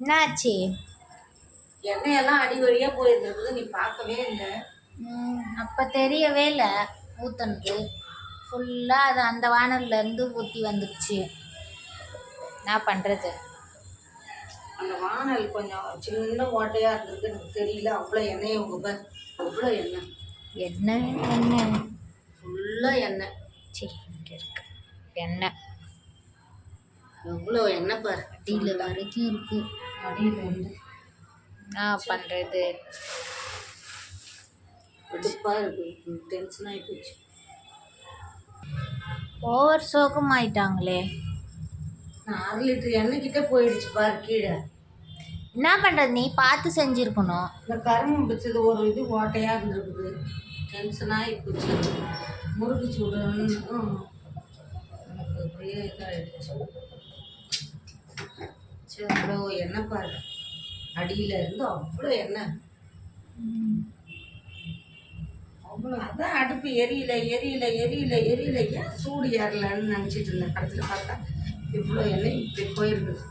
என்னாச்சு? எண்ணெயெல்லாம் அடி வழியாக போயிருந்தது நீ பார்க்கவே இல்லை. அப்ப தெரியவே இல்லை ஊத்துனது ஃபுல்லாக அது அந்த வானல்ல இருந்து ஊற்றி வந்துருச்சு. என்ன பண்ணுறது அந்த வானல் கொஞ்சம் சின்ன ஓட்டையாக இருந்திருக்கு எனக்கு தெரியல. அவ்வளோ எண்ணெய் உங்க பார் அவ்வளோ எண்ணெய். என்ன என்ன ஃபுல்லாக எண்ணெய். சரி இங்கே இருக்கு. எண்ணெய். எவ்வளோ எண்ணெய் பார் அடியில் வரைக்கும் இருக்கு. அடியில் வந்து என்ன பண்ணுறது வெடுப்பாக இருக்கு. டென்ஷன் ஆகி போச்சு. ஓவர் சோகமாயிட்டாங்களே நான் அரை லிட்டர் எண்ணெய் கிட்டே போயிடுச்சு பார் கீழே. என்ன பண்ணுறது நீ பார்த்து செஞ்சுருக்கணும். இந்த கரும்பு பிடிச்சது ஒரு இது ஓட்டையாக இருந்திருக்குது. டென்ஷன் ஆகி போச்சு. முறுக்கு எனக்கு அப்படியே இதாகிடுச்சு சரி அவ்வளோ எண்ணெய் பாருங்க. அடியில் இருந்து அவ்வளோ எண்ணெய். அவ்வளோ. அதான் அடுப்பு எரியல எரியல எரியல எரியல. ஏன் சூடு ஏறலன்னு நினச்சிட்டு இருந்தேன் கடைசியில் பார்த்தா இவ்வளோ எண்ணெய் இப்படி போயிருக்குது.